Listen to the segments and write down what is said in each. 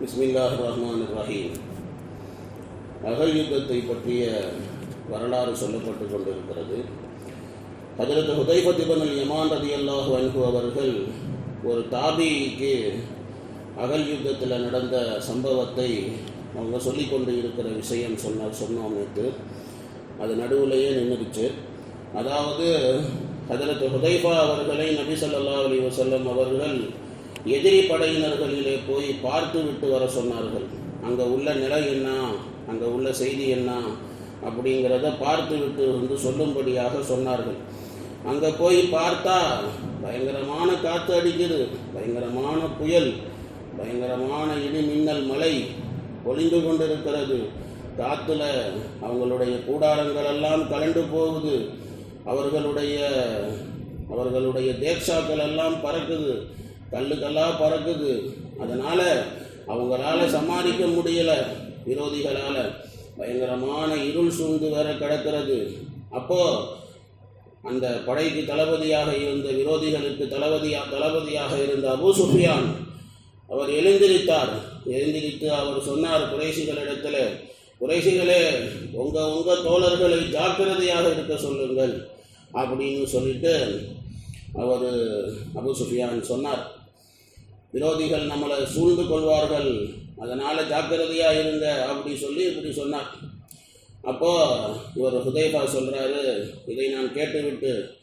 பிஸ்மில்லாஹ் ரஹ்மான் ரஹீம் அகல் யுத்தத்தை பற்றிய வரலாறு சொல்லப்பட்டு கொண்டிருக்கிறது. ஹஜரத் ஹுதைபத் இபன் யமான் ரதி அல்லாஹு அன்ஹு அவர்கள் ஒரு தாபிக்கு அகல் யுத்தத்தில் நடந்த சம்பவத்தை அவங்க சொல்லி கொண்டு இருக்கிற விஷயம் சொன்ன சொன்னோம் நேற்று அது நடுவுலையே நின்றுச்சு அதாவது ஹஜரத் ஹுதைஃபா அவர்களை நபி சொல்லா அலி வசல்லம் அவர்கள் எதிரி படையினர்களிலே போய் பார்த்து விட்டு வர சொன்னார்கள். அங்கே உள்ள நிலை என்ன? அங்கே உள்ள செய்தி என்ன? அப்படிங்கிறத பார்த்து விட்டு வந்து சொல்லும்படியாக சொன்னார்கள். அங்கே போய் பார்த்தா பயங்கரமான காற்று அடிக்குது பயங்கரமான புயல் பயங்கரமான இடி மின்னல் மழை பொழிந்து கொண்டிருக்கிறது. காற்றுல அவங்களுடைய கூடாரங்கள் எல்லாம் கலண்டு போகுது. அவர்களுடைய அவர்களுடைய தேக்ஷாக்கள் எல்லாம் பறக்குது. கல்லுக்கெல்லாம் பறக்குது. அதனால் அவங்களால சமாளிக்க முடியல. விரோதிகளால். பயங்கரமான இருள் சூழ்ந்து வேற கிடக்கிறது. அப்போது அந்த படைக்கு தளபதியாக இருந்த விரோதிகளுக்கு தளபதியா தளபதியாக இருந்த அபு சுஃபியான் அவர் எழுந்திருத்தார். எழுந்திருத்து அவர் சொன்னார் குறைசிகளிடத்தில் குறைசிகளே உங்கள் உங்கள் தோழர்களை ஜாக்கிரதையாக இருக்க சொல்லுங்கள். அப்படின்னு சொல்லிட்டு அவர் அபு சுஃபியான் சொன்னார். விரோதிகள் நம்மளை சூழ்ந்து கொள்வார்கள். அதனால் ஜாக்கிரதையாக இருங்க அப்படி சொல்லி இப்படி சொன்னார். அப்போ இவர் ஹுதைஃபா சொல்கிறாரு இதை நான் கேட்டுவிட்டு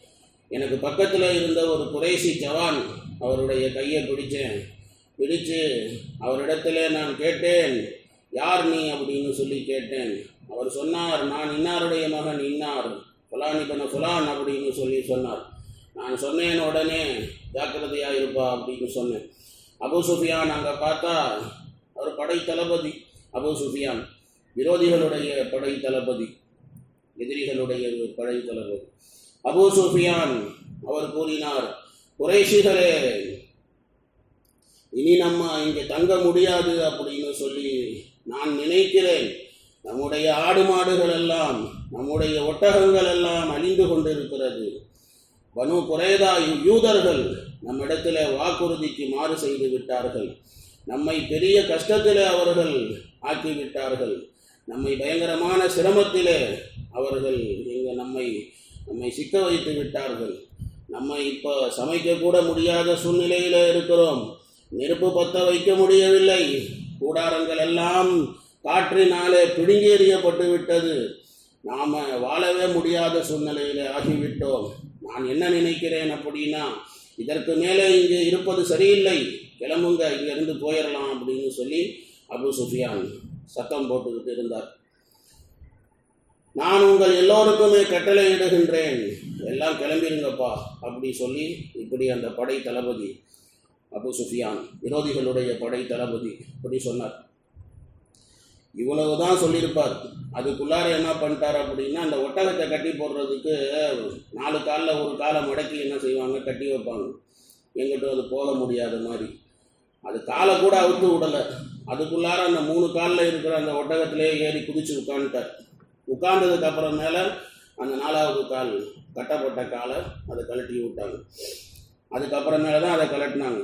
எனக்கு பக்கத்தில் இருந்த ஒரு குறைசி ஜவான் அவருடைய கையை பிடித்தேன் பிடிச்சு அவரிடத்துல நான் கேட்டேன் யார் நீ? அப்படின்னு சொல்லி கேட்டேன். அவர் சொன்னார் நான் இன்னாருடைய மகன் இன்னார். ஃபுலான் இப்பன ஃபுலான் அப்படின்னு சொல்லி சொன்னார். நான் சொன்னேன் உடனே ஜாக்கிரதையாக இருப்பா அப்படின்னு சொன்னேன். அபு சுஃபியான் அங்கே பார்த்தா அவர் படை தளபதி. அபு சுஃபியான் விரோதிகளுடைய படை தளபதி. எதிரிகளுடைய படை தளபதி. அபு சுஃபியான் அவர் கூறினார் குறைஷிகளே இனி நம்ம இங்கே தங்க முடியாது அப்படின்னு சொல்லி நான் நினைக்கிறேன். நம்முடைய ஆடு மாடுகள் எல்லாம் நம்முடைய ஒட்டகங்கள் எல்லாம் அழிந்து கொண்டிருக்கிறது. பனு குறைதா யூதர்கள் நம்மிடத்தில் வாக்குறுதிக்கு மாறு செய்து விட்டார்கள். நம்மை பெரிய கஷ்டத்தில் அவர்கள் ஆக்கிவிட்டார்கள். நம்மை பயங்கரமான சிரமத்திலே அவர்கள் இங்கே நம்மை நம்மை சிக்க வைத்து விட்டார்கள். நம்ம இப்போ சமைக்கக்கூட முடியாத சூழ்நிலையில் இருக்கிறோம். நெருப்பு பற்ற வைக்க முடியவில்லை. கூடாரங்கள் எல்லாம் காற்றினாலே பிடுங்கி எறியப்பட்டு விட்டது. நாம் வாழவே முடியாத சூழ்நிலையில் ஆகிவிட்டோம். நான் என்ன நினைக்கிறேன் அப்படின்னா இதற்கு மேலே இங்கே இருப்பது சரியில்லை. கிளம்புங்க இங்கேருந்து போயிடலாம் அப்படின்னு சொல்லி அபு சுஃபியான் சத்தம் போட்டுக்கிட்டு இருந்தார். நான் உங்கள் எல்லோருக்குமே கட்டளை இடுகின்றேன். எல்லாம் கிளம்பிருங்கப்பா அப்படி சொல்லி இப்படி அந்த படை தளபதி அபு சுஃபியான் விரோதிகளுடைய படை தளபதி இப்படி சொன்னார். இவ்வளவு தான் சொல்லியிருப்பார். அதுக்குள்ளார என்ன பண்ணிட்டார் அப்படின்னா அந்த ஒட்டகத்தை கட்டி போடுறதுக்கு நாலு காலில் ஒரு காலை முடக்கி என்ன செய்வாங்க? கட்டி வைப்பாங்க. எங்கிட்ட அது போக முடியாத மாதிரி. அது காலை கூட அவுத்து விடலை. அதுக்குள்ளார அந்த மூணு காலில் இருக்கிற அந்த ஒட்டகத்திலே ஏறி குதிச்சு உட்காந்துட்டார் உட்கார்ந்ததுக்கு அப்புறம் மேலே அந்த நாலாவது கால் கட்டப்பட்ட காலை அதை கழட்டி விட்டாங்க. அதுக்கப்புறமேல தான் அதை கலட்டினாங்க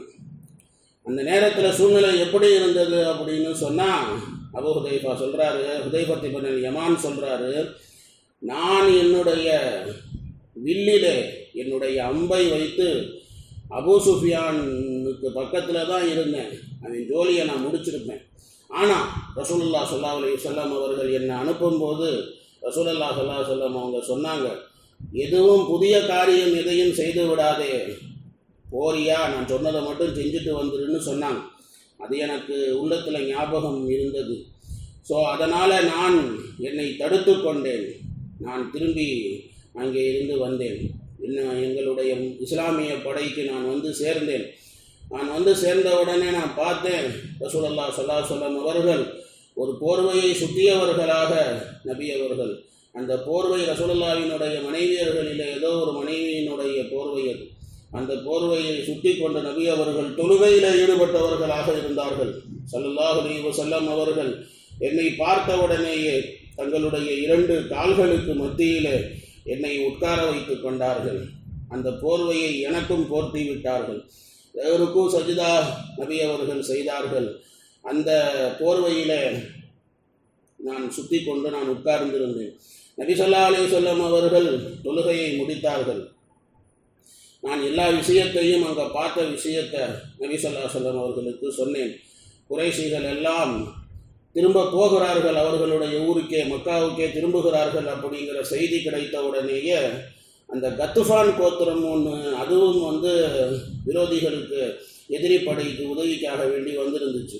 அந்த நேரத்தில் சூழ்நிலை எப்படி இருந்தது அப்படின்னு சொன்னால் அபு ஹுதைஃபா சொல்கிறாரு ஹுதைஃபத்தை பண்ண யமான் சொல்கிறாரு நான் என்னுடைய வில்லிலே என்னுடைய அம்பை வைத்து அபு சுஃபியானுக்கு பக்கத்தில் தான் இருந்தேன். அவன் ஜோலியை நான் முடிச்சிருப்பேன். ஆனால் ரசூலுல்லா சொல்லா அலி சொல்லம் அவர்கள் என்னை அனுப்பும்போது ரசூலல்லா சொல்லா சொல்லம் அவங்க சொன்னாங்க எதுவும் புதிய காரியம் எதையும் செய்து விடாதே. போறியா? நான் சொன்னதை மட்டும் செஞ்சுட்டு வந்துருன்னு சொன்னாங்க. அது எனக்கு உள்ளத்தில் ஞாபகம் இருந்தது. ஸோ அதனால் நான் என்னை தடுத்து கொண்டேன். நான் திரும்பி அங்கே இருந்து வந்தேன். இன்னும் எங்களுடைய இஸ்லாமிய படைக்கு நான் வந்து சேர்ந்தேன். நான் வந்து சேர்ந்த உடனே நான் பார்த்தேன் ரசூலல்லா சொல்லா சொல்லம் அவர்கள் ஒரு போர்வையை சுற்றியவர்களாக நபி அவர்கள். அந்த போர்வை ரசூலுல்லாவினுடைய மனைவியர்களில் ஏதோ ஒரு மனைவியினுடைய போர்வை அது. அந்த போர்வையை சுட்டி கொண்ட நபி அவர்கள் தொழுகையில் ஈடுபட்டவர்களாக இருந்தார்கள். சல்லல்லாஹு அலைஹி அவர்கள் என்னை பார்த்தவுடனேயே தங்களுடைய இரண்டு கால்களுக்கு மத்தியிலே என்னை உட்கார வைத்து கொண்டார்கள். அந்த போர்வையை எனக்கும் போர்த்தி விட்டார்கள். எவருக்கும் சஜிதா நபி அவர்கள் செய்தார்கள். அந்த போர்வையில நான் சுத்தி கொண்டு நான் உட்கார்ந்திருந்தேன். நபி சொல்லா அலி சொல்லம் அவர்கள் தொழுகையை முடித்தார்கள். நான் எல்லா விஷயத்தையும் அங்கே பார்த்த விஷயத்தை நபிசல்லா சொல்லம் அவர்களுக்கு சொன்னேன். குறைஷிகள் எல்லாம் திரும்ப போகிறார்கள் அவர்களுடைய ஊருக்கே மக்காவுக்கே திரும்புகிறார்கள் அப்படிங்கிற செய்தி கிடைத்த உடனேயே அந்த கத்துஃபான் கோத்திரம் ஒன்று அதுவும் வந்து விரோதிகளுக்கு எதிரி படைக்கு உதவிக்காக வேண்டி வந்திருந்துச்சு.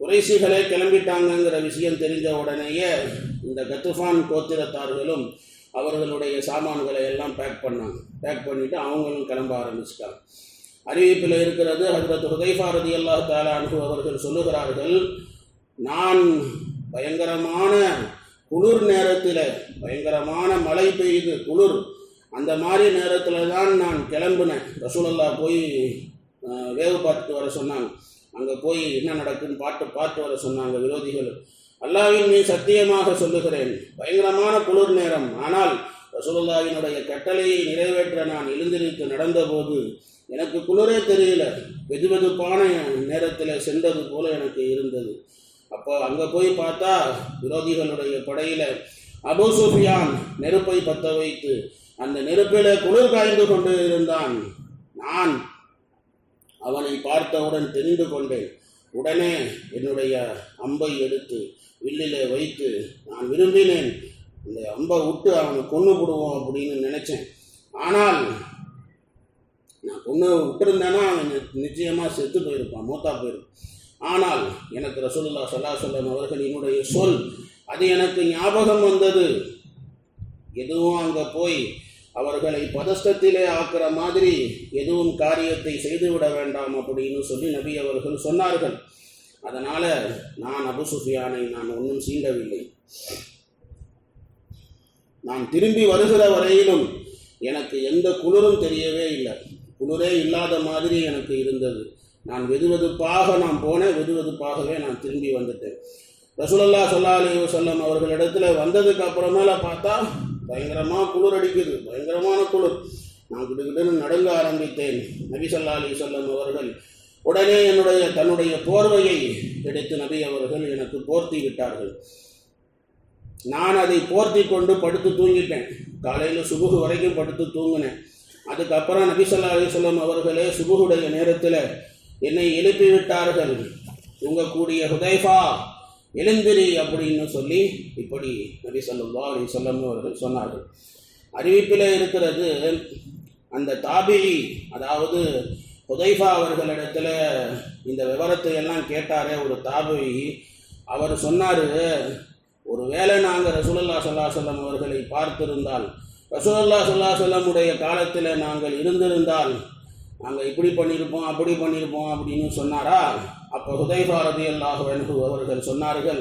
குறைசிகளே கிளம்பிட்டாங்கங்கிற விஷயம் தெரிஞ்ச உடனேயே இந்த கத்துஃபான் கோத்திரத்தார்களும் அவர்களுடைய சாமான்களை எல்லாம் பேக் பண்ணாங்க. பேக் பண்ணிவிட்டு அவங்களும் கிளம்ப ஆரம்பிச்சிட்டாங்க. அறிவிப்பில் இருக்கிறது ஹஜரத் ஹுதைஃபாரதி அல்லாஹ் தாலா அன்பு அவர்கள் சொல்லுகிறார்கள் நான் பயங்கரமான குளிர் நேரத்தில் பயங்கரமான மழை பெய்யுது குளிர் அந்த மாதிரி நேரத்தில் தான் நான் கிளம்புனேன். ரசூலல்லா போய் வேவு பார்த்துட்டு வர சொன்னாங்க. அங்கே போய் என்ன நடக்குன்னு பாட்டு பார்த்து வர சொன்னாங்க விரோதிகள். அல்லாவின் மீது சத்தியமாக சொல்லுகிறேன். பயங்கரமான குளிர் நேரம். ஆனால் ரசூலுல்லாவினுடைய கட்டளையை நிறைவேற்ற நான் எழுந்திருத்து நடந்தபோது எனக்கு குளிரே தெரியல. வெதுவெதுப்பான நேரத்தில் சென்றது போல எனக்கு இருந்தது. அப்போ அங்கே போய் பார்த்தா விரோதிகளுடைய படையில் அபூ சுஃபியான் நெருப்பை பற்ற வைத்து அந்த நெருப்பில குளிர் காய்ந்து கொண்டு இருந்தான். நான் அவனை பார்த்தவுடன் தெரிந்து கொண்டேன். உடனே என்னுடைய அம்பை எடுத்து வில்லிலே வைத்து நான் விரும்பினேன். இந்த அம்பை விட்டு அவனை கொண்டு விடுவோம் அப்படின்னு நினைச்சேன். ஆனால் நான் கொண்டு விட்டுருந்தேன்னா அவன் நிச்சயமாக செத்து போயிருப்பான் மூத்தா போயிருப்பான். ஆனால் எனக்கு ரசூலுல்லா சொல்லா சொல்லம் அவர்களினுடைய சொல் அது எனக்கு ஞாபகம் வந்தது. எதுவும் அங்கே போய் அவர்களை பதஸ்தத்திலே ஆக்குற மாதிரி எதுவும் காரியத்தை செய்துவிட வேண்டாம் அப்படின்னு சொல்லி நபி அவர்கள் சொன்னார்கள். அதனால நான் அபு சுஃபியானை நான் ஒன்றும் சீண்டவில்லை. நான் திரும்பி வருகிற வரையிலும் எனக்கு எந்த குளிரும் தெரியவே இல்லை. குளிரே இல்லாத மாதிரி எனக்கு இருந்தது. நான் வெதுவெதுப்பாக நான் போனேன். வெதுவெதுப்பாகவே நான் திரும்பி வந்துட்டேன். ரசூலல்லா சொல்லா அலி வசல்லம் அவர்களிடத்துல வந்ததுக்கு அப்புறமேல பார்த்தா பயங்கரமாக குளிர் அடிக்குது. பயங்கரமான குளிர். நான் கிட்டக்கிட்டு நடுங்க ஆரம்பித்தேன். நபி சொல்லா அலி சொல்லம் அவர்கள் உடனே என்னுடைய தன்னுடைய போர்வையை எடுத்து நபி அவர்கள் எனக்கு போர்த்தி விட்டார்கள். நான் அதை போர்த்தி கொண்டு படுத்து தூங்கிட்டேன். காலையில் சுபுகு வரைக்கும் படுத்து தூங்கினேன். அதுக்கப்புறம் நபி ஸல்லல்லாஹு அவர்களே சுபுகுடைய நேரத்தில் என்னை எழுப்பி விட்டார்கள். தூங்கக்கூடிய ஹுதைஃபா எழுந்திரி அப்படின்னு சொல்லி இப்படி நபி சொல்லுவா அலைஹி சொல்லம் அவர்கள் சொன்னார்கள். அறிவிப்பில் இருக்கிறது அந்த தாபிழி அதாவது ஹுதைஃபா அவர்களிடத்தில் இந்த விவரத்தை எல்லாம் கேட்டாரே ஒரு தாபி அவர் சொன்னார் ஒரு வேளை நாங்கள் ரசூலல்லா சொல்லா சொல்லம் அவர்களை பார்த்திருந்தால் ரசூலல்லா சொல்லா சொல்லமுடைய காலத்தில் நாங்கள் இருந்திருந்தால் நாங்கள் இப்படி பண்ணியிருப்போம் அப்படி பண்ணியிருப்போம் அப்படின்னு சொன்னாரா? அப்போ ஹுதைஃபா ரலியல்லாஹு அன்ஹு அவர்கள் சொன்னார்கள்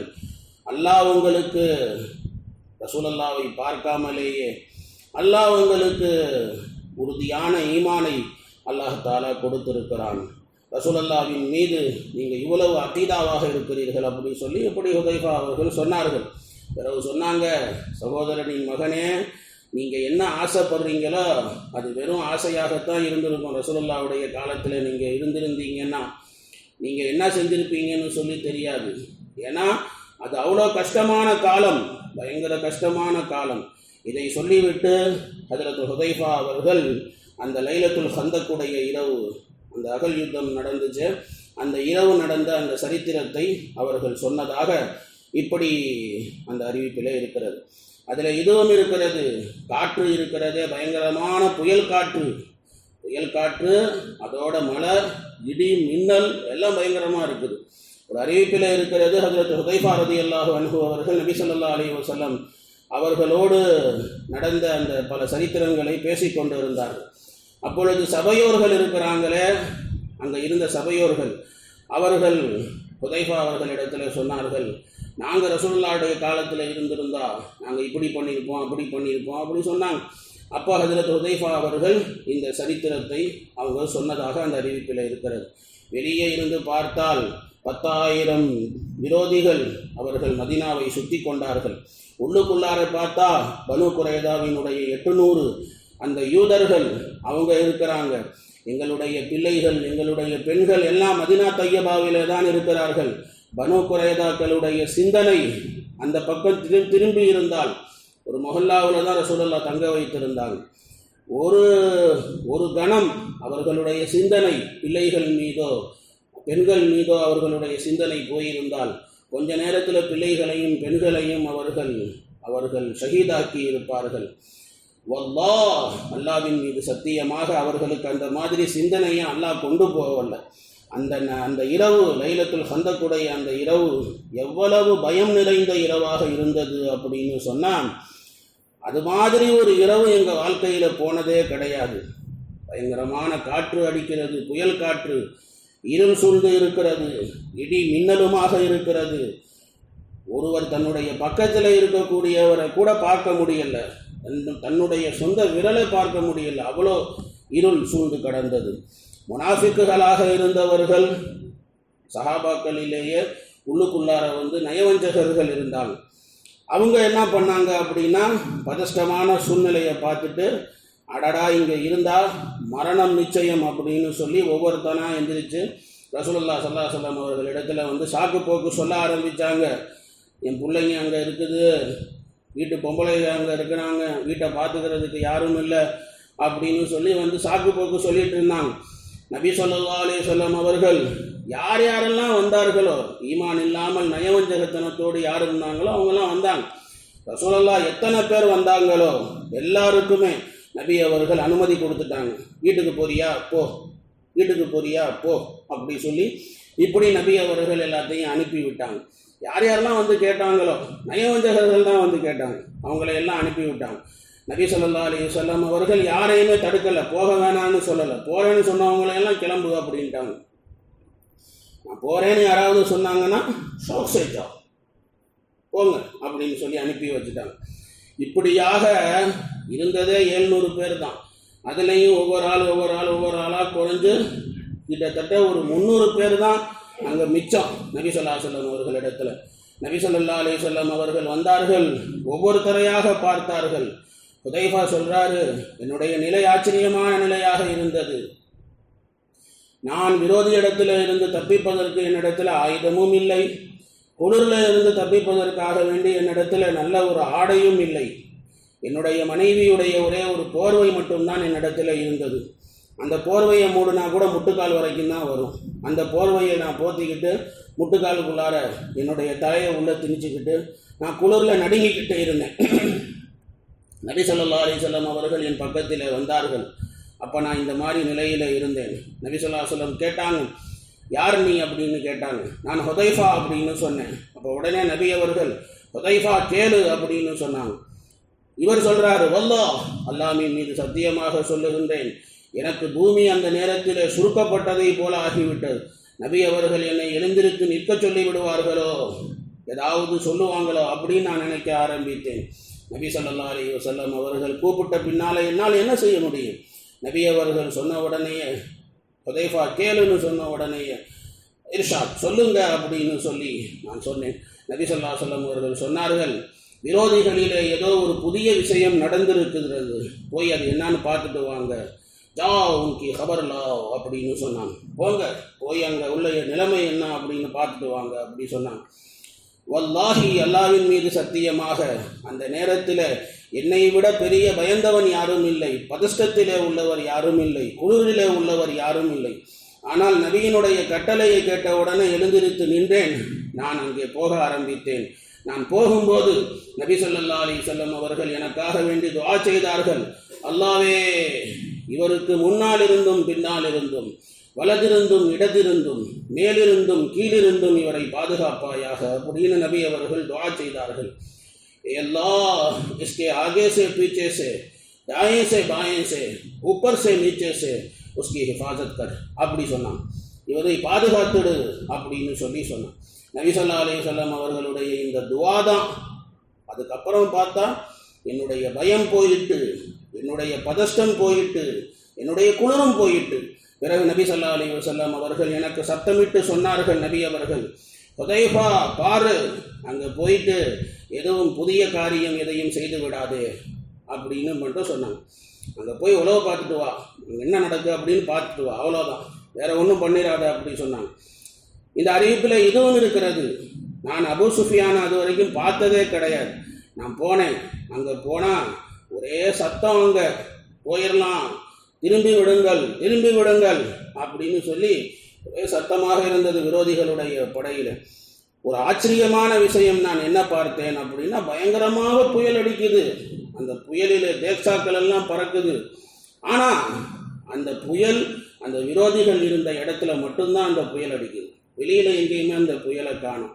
அல்லாஹ் உங்களுக்கு ரசூலல்லாவை பார்க்காமலேயே அல்லாஹ் உங்களுக்கு உறுதியான ஈமானை அல்லாஹாலா கொடுத்திருக்கிறான். ரசூலல்லாவின் மீது நீங்கள் இவ்வளவு அத்தீதாவாக இருக்கிறீர்கள் அப்படின்னு சொல்லி எப்படி ஹுதைஃபா அவர்கள் சொன்னார்கள். பிறகு சொன்னாங்க சகோதரனின் மகனே நீங்கள் என்ன ஆசைப்படுறீங்களோ அது வெறும் ஆசையாகத்தான் இருந்திருக்கும். ரசூலுல்லாவுடைய காலத்தில் நீங்கள் இருந்திருந்தீங்கன்னா நீங்கள் என்ன செஞ்சிருப்பீங்கன்னு சொல்லி தெரியாது. ஏன்னா அது அவ்வளோ கஷ்டமான காலம் பயங்கர கஷ்டமான காலம். இதை சொல்லிவிட்டு அதில் ஹுதைஃபா அவர்கள் அந்த லைலத்துல் ஹந்தக்குடைய இரவு அந்த அகல் யுத்தம் நடந்துச்சு. அந்த இரவு நடந்த அந்த சரித்திரத்தை அவர்கள் சொன்னதாக இப்படி அந்த அறிவிப்பிலே இருக்கிறது. அதில் இதுவும் இருக்கிறது. காற்று இருக்கிறது. பயங்கரமான புயல் காற்று. புயல் காற்று அதோட மழை இடி மின்னல் எல்லாம் பயங்கரமாக இருக்குது. ஒரு அறிவிப்பில் இருக்கிறது. அதில் ஹுதைஃபா ரலியல்லாஹு அன்ஹு அவர்கள் நபி சொல்லா அலி வசல்லம் அவர்களோடு நடந்த அந்த பல சரித்திரங்களை பேசிக் கொண்டு இருந்தார்கள் அப்பொழுது சபையோர்கள் இருக்கிறாங்களே அங்கே இருந்த சபையோர்கள் அவர்கள் ஹுதைஃபா அவர்களிடத்தில் சொன்னார்கள் நாங்கள் ரசூலுல்லாவுடைய காலத்தில் இருந்திருந்தா நாங்கள் இப்படி பண்ணியிருப்போம் அப்படி பண்ணியிருப்போம் அப்படி சொன்னாங்க. அப்போ ஹஜரத் உதைஃபா அவர்கள் இந்த சரித்திரத்தை அவங்க சொன்னதாக அந்த அறிவிப்பில் இருக்கிறது. வெளியே இருந்து பார்த்தால் பத்தாயிரம் விரோதிகள் அவர்கள் மதினாவை சுற்றி கொண்டார்கள். உள்ளுக்குள்ளார பார்த்தா பனு குறைதாவினுடைய எட்டுநூறு அந்த யூதர்கள் அவங்க இருக்கிறாங்க. எங்களுடைய பிள்ளைகள் எங்களுடைய பெண்கள் எல்லாம் மதினா தையபாவிலே தான் இருக்கிறார்கள். பனு குறைதாக்களுடைய சிந்தனை அந்த பக்கம் திரு- திரும்பி இருந்தால் ஒரு மொஹல்லாவில் தான் ரசூலல்லா தங்க வைத்திருந்தாங்க. ஒரு ஒரு கணம் அவர்களுடைய சிந்தனை பிள்ளைகள் மீதோ பெண்கள் மீதோ அவர்களுடைய சிந்தனை போயிருந்தால் கொஞ்ச நேரத்தில் பிள்ளைகளையும் பெண்களையும் அவர்கள் அவர்கள் ஷஹீதாக்கி இருப்பார்கள். வல்லா அல்லாவின் மீது சத்தியமாக அவர்களுக்கு அந்த மாதிரி சிந்தனையை அல்லாஹ் கொண்டு போகவில்லை அந்த ந- அந்த இரவு லைலத்துல் சந்தக்குடைய அந்த இரவு எவ்வளவு பயம் நிறைந்த இரவாக இருந்தது அப்படின்னு சொன்னால் அது மாதிரி ஒரு இரவு எங்கள் வாழ்க்கையில் போனதே கிடையாது. பயங்கரமான காற்று அடிக்கிறது புயல் காற்று இருள் சூழ்ந்து இருக்கிறது இடி மின்னலுமாக இருக்கிறது. ஒருவர் தன்னுடைய பக்கத்தில் இருக்கக்கூடியவரை கூட பார்க்க முடியல. தன்னுடைய சொந்த விரலை பார்க்க முடியல. அவ்வளோ இருள் சூழ்ந்து கடந்தது. முனாஃபிக்குகளாக இருந்தவர்கள் சஹாபாக்களிலேயே உள்ளுக்குள்ளார வந்து நயவஞ்சகர்கள் இருந்தாங்க அவங்க என்ன பண்ணாங்க அப்படின்னா பதஷ்டமான சூழ்நிலையை பார்த்துட்டு அடடா இங்கே இருந்தால் மரணம் நிச்சயம் அப்படின்னு சொல்லி ஒவ்வொருத்தனா எந்திரிச்சு ரசூலுல்லா சல்லா சொல்லம் அவர்களிடத்துல வந்து சாக்கு போக்கு சொல்ல ஆரம்பித்தாங்க என் பிள்ளைங்க அங்கே இருக்குது வீட்டு பொம்பளைங்க அங்கே இருக்கிறாங்க வீட்டை பார்த்துக்கிறதுக்கு யாரும் இல்லை அப்படின்னு சொல்லி வந்து சாக்கு போக்கு சொல்லிட்டு இருந்தாங்க. நபி ஸல்லல்லாஹு அலே சொல்லம் அவர்கள் யார் யாரெல்லாம் வந்தார்களோ ஈமான் இல்லாமல் நயவஞ்சகத்தனத்தோடு யார் இருந்தாங்களோ அவங்கெல்லாம் வந்தாங்க. ரசூலல்லா எத்தனை பேர் வந்தாங்களோ எல்லாருக்குமே நபி அவர்கள் அனுமதி கொடுத்துட்டாங்க. வீட்டுக்கு போறியா? போ. வீட்டுக்கு போறியா? போ. அப்படி சொல்லி இப்படி நபி அவர்கள் எல்லாத்தையும் அனுப்பி விட்டாங்க யார் யாரெல்லாம் வந்து கேட்டாங்களோ நயவஞ்சகர்கள் தான் வந்து கேட்டாங்க. அவங்கள எல்லாம் அனுப்பி விட்டாங்க நபி ஸல்லல்லாஹு அலி சொல்லம் அவர்கள் யாரையுமே தடுக்கலை. போக வேணாம்னு சொல்லலை. போகிறேன்னு சொன்னவங்களையெல்லாம் கிளம்பு அப்படின்ட்டாங்க. நான் போகிறேன்னு யாராவது சொன்னாங்கன்னா ஷோக் சேர்த்தா போங்க அப்படின்னு சொல்லி அனுப்பி வச்சுட்டாங்க. இப்படியாக இருந்ததே எழுநூறு பேர் தான் அதுலேயும் ஒவ்வொரு ஆள் ஒவ்வொரு ஆள் ஒவ்வொரு ஆளாக குறைஞ்சு கிட்டத்தட்ட ஒரு முந்நூறு பேர் தான் அங்கே மிச்சம் நபி சொல்லா சொல்லம் அவர்களிடத்தில் நபி சொல்லா அலி சொல்லம் அவர்கள் வந்தார்கள். ஒவ்வொருத்தரையாக பார்த்தார்கள். உதைஃபா சொல்றாரு என்னுடைய நிலை ஆச்சரியமான நிலையாக இருந்தது. நான் விரோதி இடத்துல இருந்து தப்பிப்பதற்கு என்னிடத்தில் ஆயுதமும் இல்லை. குளிரில் இருந்து தப்பிப்பதற்காக வேண்டி என்னிடத்தில் நல்ல ஒரு ஆடையும் இல்லை. என்னுடைய மனைவியுடைய ஒரே ஒரு போர்வை மட்டும்தான் என்னிடத்தில் இருந்தது. அந்த போர்வையை மூடுனா கூட முட்டுக்கால் வரைக்கும் தான் வரும். அந்த போர்வையை நான் போத்திக்கிட்டு முட்டுக்காலுக்குள்ளார என்னுடைய தலையை உள்ளே திணிச்சுக்கிட்டு நான் குளிரில் நடுங்கிக்கிட்டு இருந்தேன். நபி சொல்லா அலைஹி அவர்கள் என் பக்கத்தில் வந்தார்கள். அப்போ நான் இந்த மாதிரி நிலையில் இருந்தேன். நபி சொல்லா சொல்லம் கேட்டாங்க யார் நீ? அப்படின்னு கேட்டாங்க. நான் ஹொதைஃபா அப்படின்னு சொன்னேன். அப்போ உடனே நபி அவர்கள் ஹொதைஃபா கேளு அப்படின்னு சொன்னாங்க. இவர் சொல்றாரு வல்லா அல்லாமின் மீது சத்தியமாக சொல்லுகின்றேன். எனக்கு பூமி அந்த நேரத்தில் சுருக்கப்பட்டதை போல ஆகிவிட்டது. நபி அவர்கள் என்னை எழுந்திருத்து நிற்க சொல்லி விடுவார்களோ ஏதாவது சொல்லுவாங்களோ? அப்படின்னு நான் நினைக்க ஆரம்பித்தேன். நபி ஸல்லல்லாஹு அலி வஸல்லம் அவர்கள் கூப்பிட்ட பின்னால் என்னால் என்ன செய்ய முடியும்? நபி அவர்கள் சொன்ன உடனேயே ஹுதைஃபா கேளுன்னு சொன்ன உடனேயே இர்ஷாத் சொல்லுங்க அப்படின்னு சொல்லி நான் சொன்னேன். நபி சொல்லா சொல்லம் அவர்கள் சொன்னார்கள் விரோதிகளிலே ஏதோ ஒரு புதிய விஷயம் நடந்திருக்கிறது. போய் அது என்னன்னு பார்த்துட்டு வாங்க. ஜா உன்கி ஹபர் லாவ் அப்படின்னு சொன்னாங்க. போங்க போய் அங்கே உள்ள நிலைமை என்ன அப்படின்னு பார்த்துட்டு வாங்க அப்படி சொன்னாங்க. வல்லாஹி அல்லாவின் மீது சத்தியமாக அந்த நேரத்தில் என்னை விட பெரிய பயந்தவன் யாரும் இல்லை. பதிஷ்டத்திலே உள்ளவர் யாரும் இல்லை. குளிரிலே உள்ளவர் யாரும் இல்லை. ஆனால் நபியினுடைய கட்டளையை கேட்டவுடனே எழுந்திருத்து நின்றேன். நான் அங்கே போக ஆரம்பித்தேன். நான் போகும்போது நபி ஸல்லல்லாஹு அலைஹி வஸல்லம் அவர்கள் எனக்காக வேண்டி துஆ செய்தார்கள் அல்லாவே இவருக்கு முன்னால் இருந்தும் பின்னால் இருந்தும் வலதிருந்தும் இடதிருந்தும் மேலிருந்தும் கீழிருந்தும் இவரை பாதுகாப்பாயாக அப்படின்னு நபி அவர்கள் துஆ செய்தார்கள் "ஏ அல்லாஹ் इसके आगे से पीछे से दाएं से बाएं से ऊपर से नीचे से उसकी हिफाजत कर அப்படி சொன்னான் இவரை பாதுகாத்துடு அப்படின்னு சொல்லி சொன்னான் நபி ஸல்லல்லாஹு அலைஹி அவர்களுடைய இந்த துவா தான். அதுக்கப்புறம் பார்த்தா என்னுடைய பயம் போயிட்டு என்னுடைய பதஷ்டம் போயிட்டு என்னுடைய குளிரும் போயிட்டு பிறகு நபி சொல்லா அலி வஸல்லம் அவர்கள் எனக்கு சத்தமிட்டு சொன்னார்கள் நபி அவர்கள் புதைபா பாரு அங்கே போயிட்டு எதுவும் புதிய காரியம் எதையும் செய்து விடாதே அப்படின்னு மட்டும் சொன்னாங்க. அங்கே போய் உழவு பார்த்துட்டு வா என்ன நடக்குது அப்படின்னு பார்த்துட்டு வா அவ்வளோதான் வேற ஒன்றும் பண்ணிடாத அப்படின்னு சொன்னாங்க. இந்த அறிவிப்பில் இதுவும் இருக்கிறது. நான் அபு சுஃபியான் அது வரைக்கும் பார்த்ததே கிடையாது. நான் போனேன். அங்கே போனால் ஒரே சத்தம் அங்கே. போயிடலாம் திரும்பி விடுங்கள். திரும்பி விடுங்கள். அப்படின்னு சொல்லி ஒரே சத்தமாக இருந்தது விரோதிகளுடைய படையில். ஒரு ஆச்சரியமான விஷயம் நான் என்ன பார்த்தேன் அப்படின்னா பயங்கரமாக புயல் அடிக்குது. அந்த புயலில் தேக்சாக்கள் எல்லாம் பறக்குது. ஆனால் அந்த புயல் அந்த விரோதிகள் இருந்த இடத்துல மட்டும்தான் அந்த புயல் அடிக்குது. வெளியில எங்கேயுமே அந்த புயலை காணும்.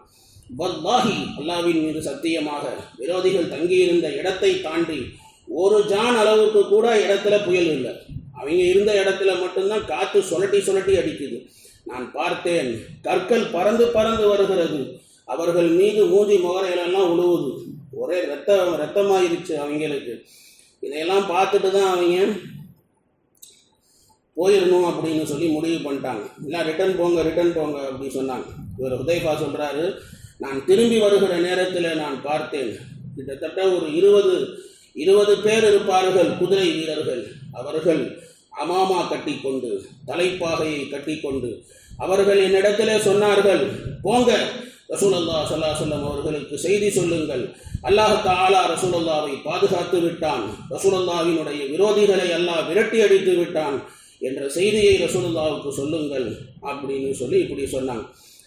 வல்லாஹி அல்லாவின் மீது சத்தியமாக விரோதிகள் தங்கியிருந்த இடத்தை தாண்டி ஒரு ஜான் அளவுக்கு கூட இடத்துல புயல் இல்லை. அவங்க இருந்த இடத்துல மட்டும்தான் காற்று சுழட்டி சுழட்டி அடிக்குது. நான் பார்த்தேன் கற்கள் பறந்து பறந்து வருகிறது. அவர்கள் மீது மூஞ்சி முகரைகளெல்லாம் உழுவுது. ஒரே ரத்தம் ரத்தமாயிருச்சு அவங்களுக்கு. இதையெல்லாம் பார்த்துட்டு தான் அவங்க போயிடணும் அப்படின்னு சொல்லி முடிவு பண்ணிட்டாங்க. இல்லை ரிட்டர்ன் போங்க ரிட்டர்ன் போங்க அப்படின்னு சொன்னாங்க. இவர் உதயபா சொல்கிறாரு நான் திரும்பி வருகிற நேரத்தில் நான் பார்த்தேன். கிட்டத்தட்ட ஒரு இருபது இருபது பேர் இருப்பார்கள் குதிரை வீரர்கள். அவர்கள் அமாமா கட்டிக்கொண்டு தலைப்பாகையை கட்டிக்கொண்டு அவர்கள் என்னிடத்திலே சொன்னார்கள் போங்க ரசூலல்லா சல்லா சொல்லம் அவர்களுக்கு செய்தி சொல்லுங்கள். அல்லாஹ் தாலா ரசூலல்லாவை பாதுகாத்து விட்டான். ரசூலல்லாவினுடைய விரோதிகளை அல்லாஹ் விரட்டி அடித்து விட்டான். என்ற செய்தியை ரசூலுல்லாவுக்கு சொல்லுங்கள் அப்படின்னு சொல்லி இப்படி சொன்னாங்க.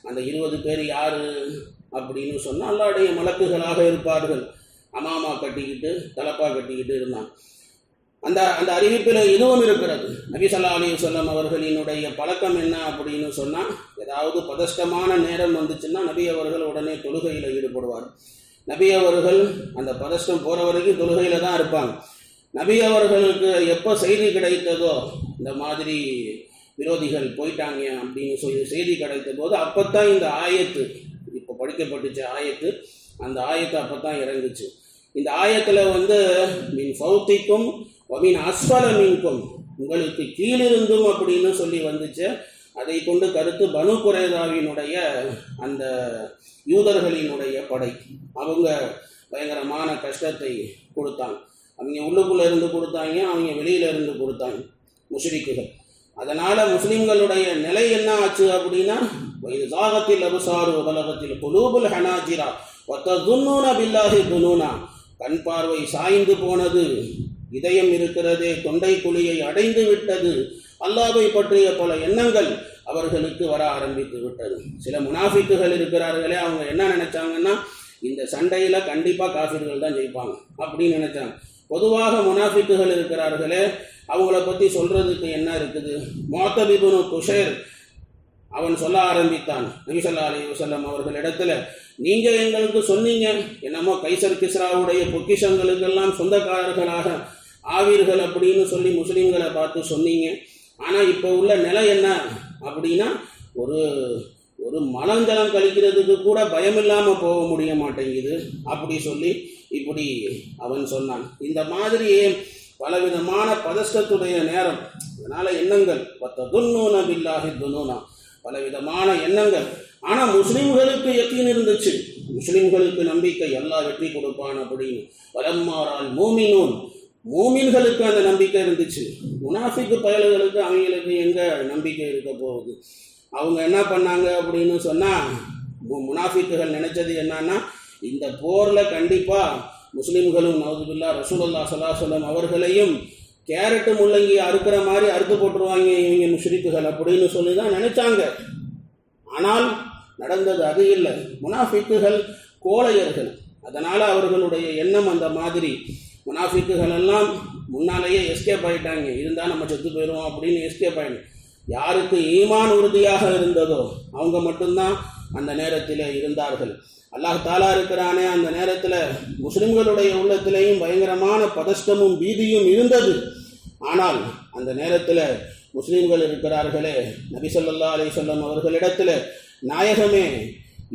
அந்த இருபது பேர் யார் அப்படின்னு சொன்னால் அல்லாடைய மலக்குகளாக இருப்பார்கள். அமாமா கட்டிக்கிட்டு தலப்பா கட்டிக்கிட்டு இருந்தான் அந்த அந்த அறிவிப்பில் இதுவும் இருக்கிறது. நபி சல்லா அலி சொல்லம் அவர்களினுடைய பழக்கம் என்ன அப்படின்னு சொன்னால் ஏதாவது பதஷ்டமான நேரம் வந்துச்சுன்னா நபி அவர்கள் உடனே தொழுகையில் ஈடுபடுவார். நபி அவர்கள் அந்த பதஷ்டம் போகிற வரைக்கும் தொழுகையில் தான் இருப்பாங்க. நபி அவர்களுக்கு எப்போ செய்தி கிடைத்ததோ இந்த மாதிரி விரோதிகள் போயிட்டாங்க அப்படின்னு சொல்லி செய்தி கிடைத்த போது அப்போத்தான் இந்த ஆயத்து இப்போ படிக்கப்பட்டுச்சு ஆயத்து அந்த ஆயத்து அப்போ தான் இறங்குச்சு. இந்த ஆயத்தில் வந்து மீன் சௌத்திக்கும் மீன் அஸ்வல மீன்கும் உங்களுக்கு கீழிருந்தும் அப்படின்னு சொல்லி வந்துச்சு. அதை கொண்டு கருத்து பனு குரேதாவினுடைய அந்த யூதர்களினுடைய படை. அவங்க பயங்கரமான கஷ்டத்தை கொடுத்தாங்க. அவங்க உள்ளுக்குள்ளே இருந்து கொடுத்தாங்க அவங்க வெளியில இருந்து கொடுத்தாங்க. முஷ்ரிக்குகள். அதனால் முஸ்லீம்களுடைய நிலை என்ன ஆச்சு அப்படின்னா இது சாகத்தில் அபுசாரு உபலகத்தில் குலூபுல் ஹனாஜிரா ஒத்த துன்னூன பில்லாஹி துனூனா. கண் பார்வை சாய்ந்து போனது இதயம் இருக்கிறதே தொண்டை குழியை அடைந்து விட்டது. அல்லாவை பற்றிய பல எண்ணங்கள் அவர்களுக்கு வர ஆரம்பித்து விட்டது. சில முனாஃபிக்குகள் இருக்கிறார்களே அவங்க என்ன நினைச்சாங்கன்னா இந்த சண்டையில் கண்டிப்பாக காஃபிர்கள் தான் ஜெயிப்பாங்க அப்படின்னு நினைச்சாங்க. பொதுவாக முனாஃபிக்குகள் இருக்கிறார்களே அவங்கள பற்றி சொல்கிறதுக்கு என்ன இருக்குது? மோத்தபிபுனு குஷேர் அவன் சொல்ல ஆரம்பித்தான். நபிசல்லா அலி வசல்லம் அவர்களிடத்துல நீங்கள் எங்களுக்கு சொன்னீங்க. என்னமோ கைசர் கிஸ்ராவுடைய பொக்கிஷங்களுக்கெல்லாம் சொந்தக்காரர்களாக ஆவீர்கள் அப்படின்னு சொல்லி முஸ்லீம்களை பார்த்து சொன்னீங்க. ஆனால் இப்போ உள்ள நிலை என்ன அப்படின்னா ஒரு ஒரு மலஞ்சலம் கழிக்கிறதுக்கு கூட பயமில்லாமல் போக முடிய மாட்டேங்குது. அப்படி சொல்லி இப்படி அவன் சொன்னான். இந்த மாதிரி பலவிதமான பதஷ்டத்துடைய நேரம். அதனால் எண்ணங்கள் பத்த துன்னூன. பில்லாகி துனூனா பலவிதமான எண்ணங்கள். ஆனால் முஸ்லிம்களுக்கு எத்தீன் இருந்துச்சு. முஸ்லிம்களுக்கு நம்பிக்கை எல்லா வெற்றி கொடுப்பான் அப்படின்னு. வலம்மாறால் மூமினூன். மூமின்களுக்கு அந்த நம்பிக்கை இருந்துச்சு. முனாஃபிக்கு பயல்களுக்கு அவங்களுக்கு எங்கே நம்பிக்கை இருக்க போகுது? அவங்க என்ன பண்ணாங்க அப்படின்னு சொன்னால் முனாஃபிக்குகள் நினைச்சது என்னன்னா இந்த போரில் கண்டிப்பாக முஸ்லீம்களும் நவதுபில்லா ரசூலல்லா சலாஹலம் அவர்களையும் கேரட்டு முள்ளங்கி அறுக்கிற மாதிரி அறுத்து போட்டுருவாங்க இவங்க முஷ்ரிக்குகள் அப்படின்னு சொல்லி தான் நினைச்சாங்க. ஆனால் நடந்தது அது இல்லை. முனாஃபிக்குகள் கோழையர்கள். அதனால் அவர்களுடைய எண்ணம் அந்த மாதிரி. முனாஃபிக்குகள் எல்லாம் முன்னாலேயே எஸ்கேப் ஆயிட்டாங்க. இருந்தால் நம்ம செத்து போயிடுவோம் அப்படின்னு எஸ்கேப் ஆகிடும் யாருக்கு ஈமான் உறுதியாக இருந்ததோ அவங்க மட்டும்தான் அந்த நேரத்தில் இருந்தார்கள். அல்லாஹ் தாலா இருக்கிறானே அந்த நேரத்தில் முஸ்லிம்களுடைய உள்ளத்திலேயும் பயங்கரமான பதஷ்டமும் பீதியும் இருந்தது. ஆனால் அந்த நேரத்தில் முஸ்லீம்கள் இருக்கிறார்களே நபி சொல்லா அலி சொல்லம் அவர்களிடத்தில் நாயகமே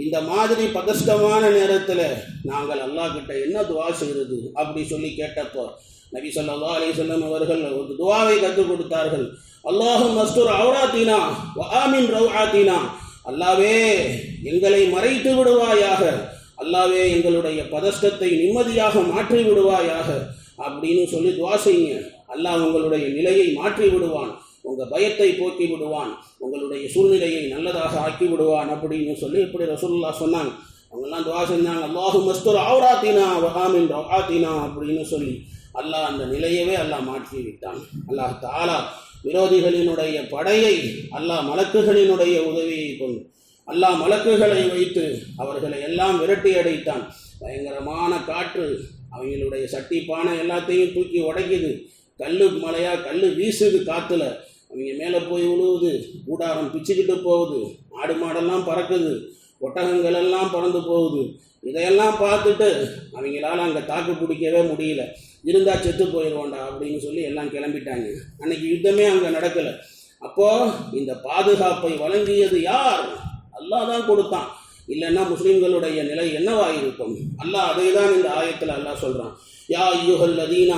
இந்த மாதிரி பதஷ்டமான நேரத்தில் நாங்கள் அல்லாஹ் கிட்ட என்ன துவா செய்கிறது அப்படி சொல்லி கேட்டப்போ நபி சொல்லா அலி சொல்லம் அவர்கள் ஒரு துவாவை கற்றுக் கொடுத்தார்கள். அல்லாஹும் மஸ்தூர் அவுராத்தீனா ஆமின் ரவுஆத்தீனா. அல்லாவே எங்களை மறைத்து விடுவாயாக. அல்லாவே எங்களுடைய பதஷ்டத்தை நிம்மதியாக மாற்றி விடுவாயாக. அப்படின்னு சொல்லி துவா செய்யுங்க. அல்லாஹ் உங்களுடைய நிலையை மாற்றி விடுவான். உங்கள் பயத்தை போக்கி விடுவான். உங்களுடைய சூழ்நிலையை நல்லதாக ஆக்கி விடுவான் அப்படின்னு சொல்லி இப்படி ரசூல்லா சொன்னாங்க. அவங்கெல்லாம் துவா செஞ்சாங்க. அல்லாஹு மஸ்துர் ஆவராத்தினா வகாமின் ரகாத்தினா அப்படின்னு சொல்லி அல்லாஹ் அந்த நிலையவே அல்லாஹ் மாற்றி விட்டான் அல்லாஹ் தாலா விரோதிகளினுடைய படையை அல்லாஹ் மலக்குகளினுடைய உதவியை கொண்டு அல்லாஹ் மலக்குகளை வைத்து அவர்களை எல்லாம் விரட்டி அடைத்தான். பயங்கரமான காற்று அவங்களுடைய சட்டி பானை எல்லாத்தையும் தூக்கி உடைக்குது. கல்லு மலையா கல்லு வீசுது காத்துல. அவங்க மேலே போய் விழுவுது கூடாரம் பிச்சுக்கிட்டு போகுது. ஆடு மாடெல்லாம் பறக்குது ஒட்டகங்கள் எல்லாம் பறந்து போகுது. இதையெல்லாம் பார்த்துட்டு அவங்களால அங்கே தாக்கு பிடிக்கவே முடியல. இருந்தால் செத்து போயிடுவோண்டா அப்படின்னு சொல்லி எல்லாம் கிளம்பிட்டாங்க. அன்னைக்கு யுத்தமே அங்கே நடக்கலை. அப்போ இந்த பாதுகாப்பை வழங்கியது யார்? அல்லாஹ் தான் கொடுத்தான். இல்லைன்னா முஸ்லீம்களுடைய நிலை என்னவாக இருக்கும் அல்லாஹ் அதை தான் இந்த ஆயத்தில் அல்லாஹ் சொல்கிறான் யா ஐயுஹல் லதீன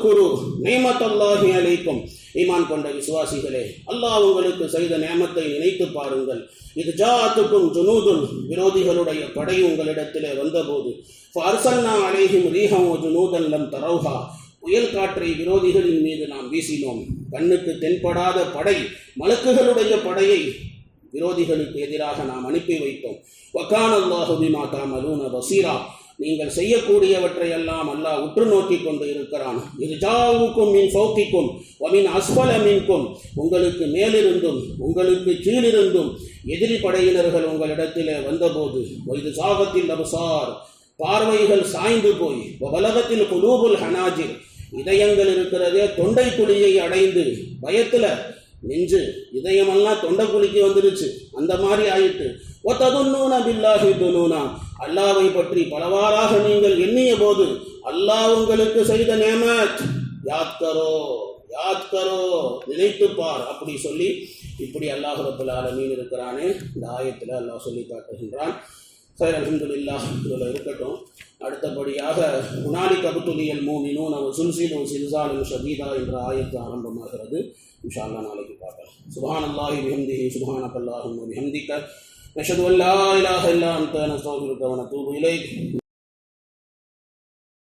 குரு நேமத்தல்லாஹி அழைக்கும் ஈமான் கொண்ட விசுவாசிகளே அல்லாஹ் உங்களுக்கு செய்த நேமத்தை நினைத்து பாருங்கள். இது ஜாத்துக்கும் ஜுனூதுன் விரோதிகளுடைய படை உங்களிடத்திலே வந்தபோது. ஃபர்சல்னா அலைஹிம் ரீஹம் ஜுனூதன் லம் தரௌஹா. புயல் காற்றை விரோதிகளின் மீது நாம் வீசினோம். கண்ணுக்கு தென்படாத படை மலக்குகளுடைய படையை விரோதிகளுக்கு எதிராக நாம் அனுப்பி வைத்தோம். வக்கான் அல்லாஹு தாமலூன பசீரா. நீங்கள் செய்யக்கூடியவற்றை எல்லாம் அல்லாஹ் உற்று நோக்கி கொண்டு இருக்கிறான். இது ஜாவுக்கும் மின் சோக்கிக்கும் ஒமின் அஸ்பல மின்கும். உங்களுக்கு மேலிருந்தும் உங்களுக்கு கீழிருந்தும் எதிரி படையினர்கள் உங்களிடத்திலே வந்தபோது இது சாகத்தில் அபசார் பார்வைகள் சாய்ந்து போய் வலகத்தில் குலூபுல் ஹனாஜிர் இதயங்கள் இருக்கிறதே தொண்டை துளியை அடைந்து பயத்தில் நெஞ்சு இதயமெல்லாம் தொண்டை குழிக்கு வந்துருச்சு அந்த மாதிரி ஆயிட்டு ஒத்ததுன்னூன பில்லாஹி துனூனா? அல்லாவை பற்றி பலவாறாக நீங்கள் எண்ணிய போது அல்லாஹ் உங்களுக்கு செய்த நேமத் யாத்கரோ யாத்கரோ நினைத்துப்பார் அப்படி சொல்லி இப்படி அல்லாஹ் ரபுல் ஆலமீன் இருக்கிறானே இந்த ஆயத்தில் அல்லாஹ் சொல்லி காட்டுகின்றான். சார் அலமதுல்லா இதில் இருக்கட்டும் அடுத்தபடியாக குணாலி கபுத்துலியல் மூமினூன் நம்ம சுல்சிலும் சில்சாலும் ஷபீதா என்ற ஆயத்து ஆரம்பமாகிறது. இன்ஷால்லா நாளைக்கு பார்க்கலாம். சுபான் அல்லாஹி பிஹம்திஹி சுபானக் அல்லாஹும் பிஹம்திக்க நஷது அல்லா இலாஹ இல்லா அந்த நஸ்தக்ஃபிருக வ நதூபு இலை